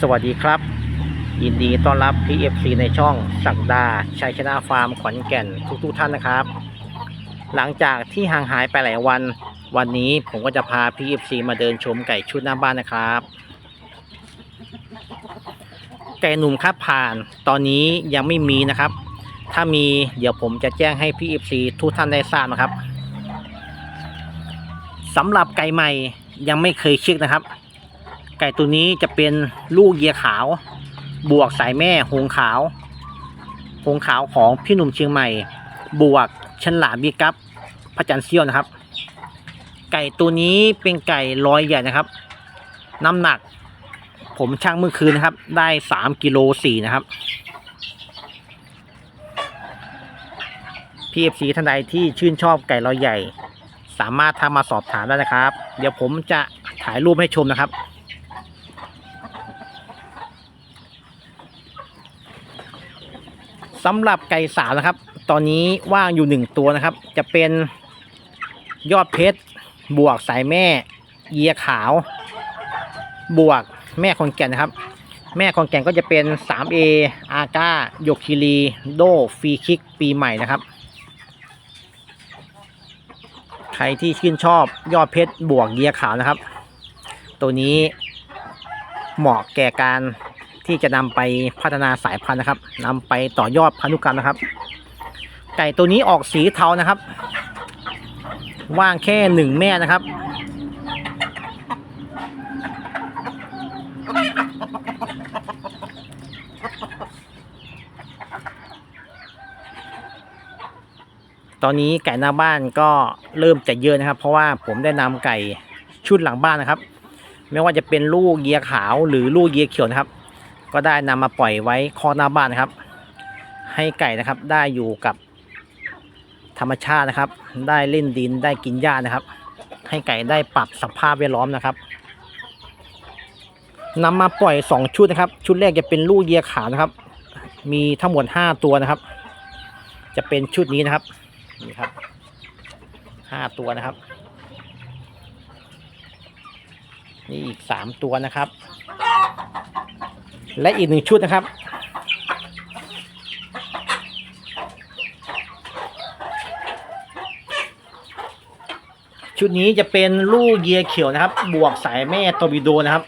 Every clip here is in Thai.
สวัสดีครับ ยินดีต้อนรับ PFC ในช่องสักดาชัยชนะฟาร์มขอนแก่นทุกๆท่านนะครับ หลังจากที่ห่างหายไปหลายวัน วันนี้ผมก็จะพา PFC มาเดินชมไก่ชุดหน้าบ้านนะครับ ไก่หนุ่มครับผ่านตอนนี้ยังไม่มีนะครับ ถ้ามีเดี๋ยวผมจะแจ้งให้ PFC ทุกท่านได้ทราบนะครับสำหรับไก่ใหม่ยังไม่เคยเช็คนะครับ ไก่ตัวนี้จะเป็นลูกเยียขาว บวกสายแม่หงขาว หงขาวของพี่หนุ่มเชียงใหม่ บวกชันหลามบีกับพระจันทร์เซี่ยวนะครับ ไก่ตัวนี้เป็นไก่ร้อยใหญ่นะครับ น้ำหนัก ผมชั่งเมื่อคืนนะครับ ได้สามกิโลสี่นะครับ PFC ท่านใดที่ชื่นชอบไก่ร้อยใหญ่ สามารถทำมาสอบถามได้นะครับ เดี๋ยวผมจะถ่ายรูปให้ชมนะครับ สำหรับไก่สาวนะครับ ตอนนี้ว่างอยู่หนึ่งตัวนะครับ จะเป็นยอดเพชร บวกสายแม่ เยียขาว บวกแม่คอนแก่นนะครับ แม่คอนแก่นก็จะเป็น 3A อาก้าโยคิรี โดฟรีคิก ปีใหม่นะครับ ใครที่ชื่นชอบยอดเพชร บวกเยียขาวนะครับ ตัวนี้เหมาะแก่การ ที่จะนำไปพัฒนาสายพันธุ์นะครับนำไปต่อยอดพันธุกรรมนะครับ ไก่ตัวนี้ออกสีเทานะครับ ว่างแค่หนึ่งแม่นะครับ ตอนนี้ไก่หน้าบ้านก็เริ่มจะเยอะนะครับ เพราะว่าผมได้นำไก่ชุดหลังบ้านนะครับ ไม่ว่าจะเป็นลูกเยียขาวหรือลูกเยียเขียวนะครับ ก็ได้นำมาปล่อยไว้คอกหน้าบ้านนะครับ ให้ไก่นะครับได้อยู่กับธรรมชาตินะครับ ได้เล่นดินได้กินหญ้านะครับ ให้ไก่ได้ปรับสภาพแวดล้อมนะครับนำมาปล่อย 2 ชุดนะครับ ชุดแรกจะเป็นลูกเยียขาวนะครับ มีทั้งหมด5ตัวนะครับ จะเป็นชุดนี้นะครับนี่ครับห้าตัวนะครับ นี่อีกสามตัวนะครับ และอีกหนึ่งชุดนะครับ ชุดนี้จะเป็นลูกเยียเขียวนะครับ บวกสายแม่ตอร์บิโดนะครับ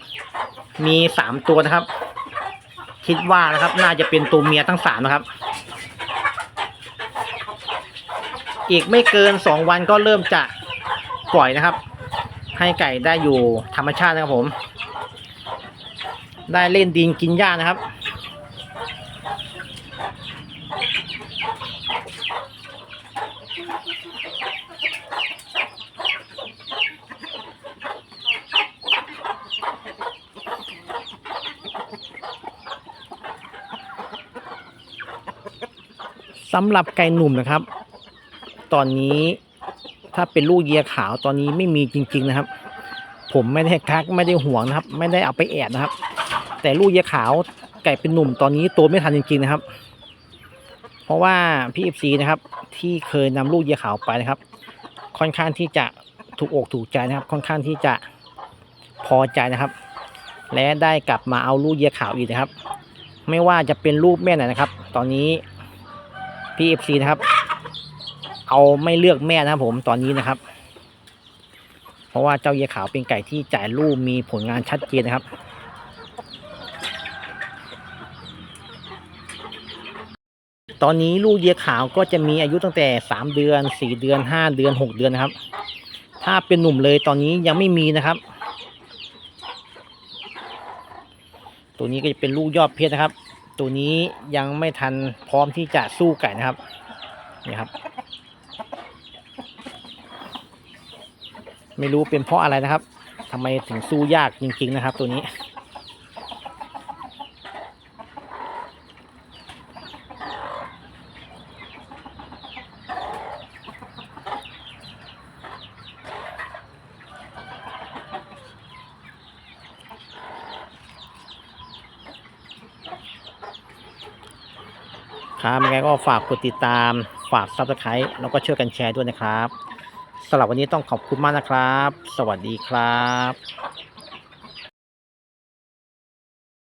มีสามตัวนะครับ คิดว่านะครับ น่าจะเป็นตัวเมียทั้งสามนะครับ อีกไม่เกินสองวันก็เริ่มจะปล่อยนะครับ ให้ไก่ได้อยู่ธรรมชาตินะครับผม ได้เล่นดินกินหญ้านะครับ สำหรับไก่หนุ่มนะครับ ตอนนี้ถ้าเป็นลูกเยียขาวตอนนี้ไม่มีจริง ๆ นะครับ ผมไม่ได้คักไม่ได้ห่วงนะครับ ไม่ได้เอาไปแอบนะครับ แต่ลูกเยขาวไก่เป็นหนุ่มตอนนี้ตัวไม่ทันจริงๆนะครับ เพราะว่าพี่เอฟซีนะครับ ที่เคยนำลูกเยขาวไปนะครับ ค่อนข้างที่จะถูกอกถูกใจนะครับ ค่อนข้างที่จะพอใจนะครับ และได้กลับมาเอาลูกเยขาวอีกนะครับ ไม่ว่าจะเป็นลูกแม่ไหนนะครับ ตอนนี้พี่เอฟซีนะครับ เอาไม่เลือกแม่นะครับผมตอนนี้นะครับเพราะว่าเจ้าเยขาวเป็นไก่ที่จ่ายลูกมีผลงานชัดเจนนะครับ ตอนนี้ลูกเยขาวก็จะมีอายุตั้งแต่สามเดือนสี่เดือนห้าเดือนหกเดือนนะครับ ถ้าเป็นหนุ่มเลยตอนนี้ยังไม่มีนะครับ ตัวนี้ก็จะเป็นลูกยอดเพชรนะครับ ตัวนี้ยังไม่ทันพร้อมที่จะสู้ไก่นะครับนี่ครับ ไม่รู้เป็นเพราะอะไรนะครับทำไมถึงสู้ยากจริง ๆ นะครับ ตัวนี้ ครับยังไงก็ฝากกดติดตาม ฝากซับสไครต์แล้วก็ช่วยกันแชร์ด้วยนะครับสำหรับวันนี้ต้องขอบคุณมากนะครับ สวัสดีครับ